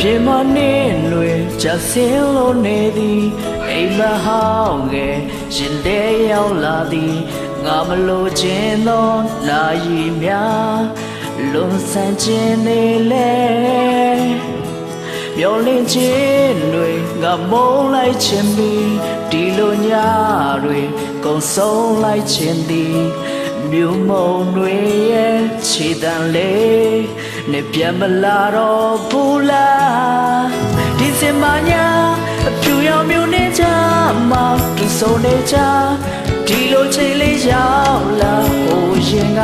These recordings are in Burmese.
ပြေမနေလွေချစင်းလို့နေသည်အိမ်မဟောင်းငယ်ရှင်တဲ့ရောက်လာသည်ငါမလို့ခြင်းသောလာရီများလွန်ဆန်းခြင်းနေလေမျောလင်းခြင်းတွေငါမုန်းလိုက်ခြင်းမီဒီလိုညတွေကုံဆုံးလိုက်ခြင်းသည်မြူမုံတွေရဲ့ခြေတံလေး နဲ့ပြန်မလာတော့ဘူးလားဒီစင်မညာအဖြူရောင်မြူနေကြမှာဒီဆုံးနေကြဒီလိုချိန်လေးရောက်လာဟိုရင်က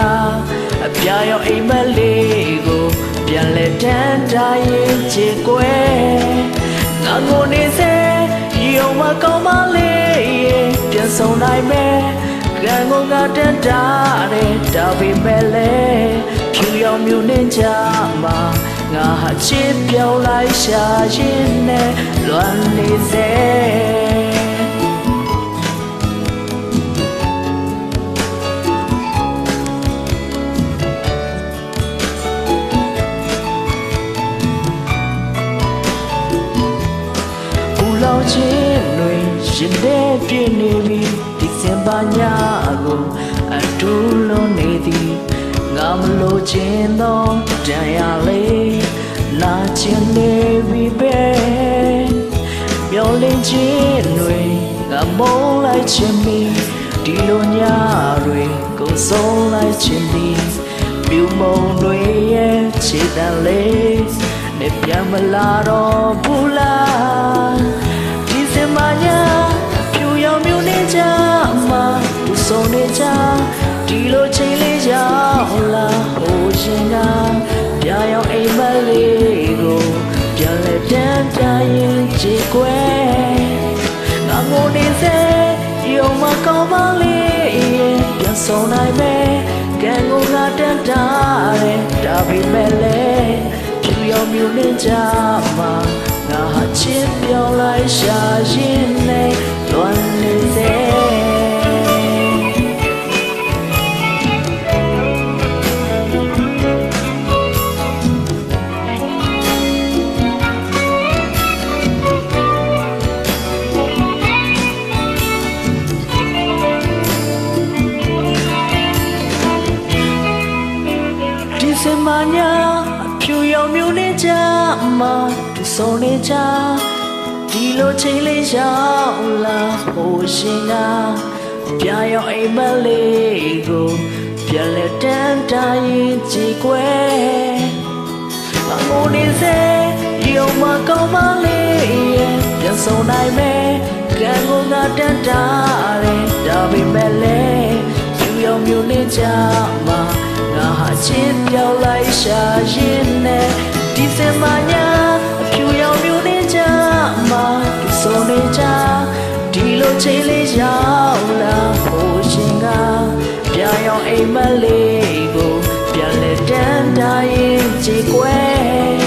အပြာရောင်အိမ်မက်လေးကိုပြန်လဲတန်းတာရင်ချေကွယ်ငါကိုနေစေရုံမကောင်းမလေးပြန်ဆုံးနိုင်မယ်ကံကိုငါတန်းတာတယ်ဒါပေမဲ့လေ ဖြူရောင်မြူနေကြမှာငါဟာချစ်ပြောင်းလိုက်ရှာရင်နဲ့လွမ်းနေစေဘူလောင်ခြင်းတွေရင်ထဲပြည့်နေပြီဒီစင်ပါညာကိုအတူလုံးနေသည်ငါ မလို့ခြင်းသောတန်ရလေးလာခြင်းနေပြီပဲမျောလင်းခြင်းတွေငါမုန်းလိုက်ခြင်းမီဒီလိုညတွေကိုဆုံးလိုက်ခြင်းသည်မြူမုံတွေရဲ့ခြေတံလေးနဲ့ပြန်မလာတော့ ငါငိုနေစေရုံမကောင်းပါလေပြန်ဆုံးနိုင်မယ်ကံကိုငါတန်းတာတယ်ဒါပေမဲ့လေဖြူရောင်မြူနေကြမှာငါဟာချစ်ပြောင်းလိုက်ရှာရင် စင်မညာအဖြူရောင်မြူနေကြမှာသူဆုံးနေကြဒီလိုချိန်လေးရောက်လာဟိုရှင်ကပြာရောင်အိမ်မက်လေးကိုပြန်လဲတန်းတာရင်ကြည်ကွယ်မငိုနေစေရုံမကောင်းမလေးပြန်ဆုံးနိုင်မယ်ကံကိုငါတန်းတာတယ်ဒါပေမဲ့လေဖြူရောင်မြူနေကြမှာ ငါဟာချစ်ပြောင်းလိုက်ရှာရင်နဲ့ဒီစင်မညာအဖြူရောင်မြူနေကြမှာဒီဆိုနေကြဒီလိုချိန်လေးရောက်လာဖို့ရှင်ကပြာရောင်အိမ်မက်လေးကိုပြန်လဲတန်းတာရင်ကြည်ကွယ်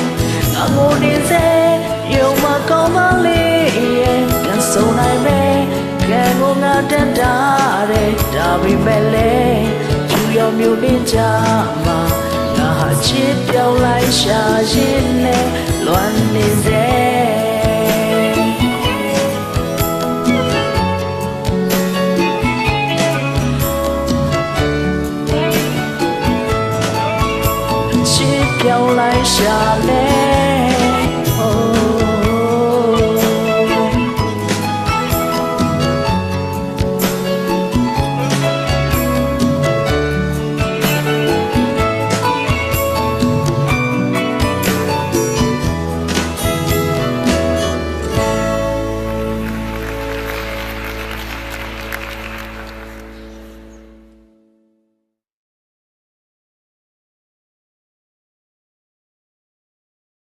ငါငိုနေစေရုံမကောင်းမလေးရဲ့ပြန်ဆုံးနိုင်မယ်ကံကိုငါတန်းတာတယ်ဒါပေမဲ့လေဖြူ 要留恋家吗？那指标来下人的乱的人。飘来下泪。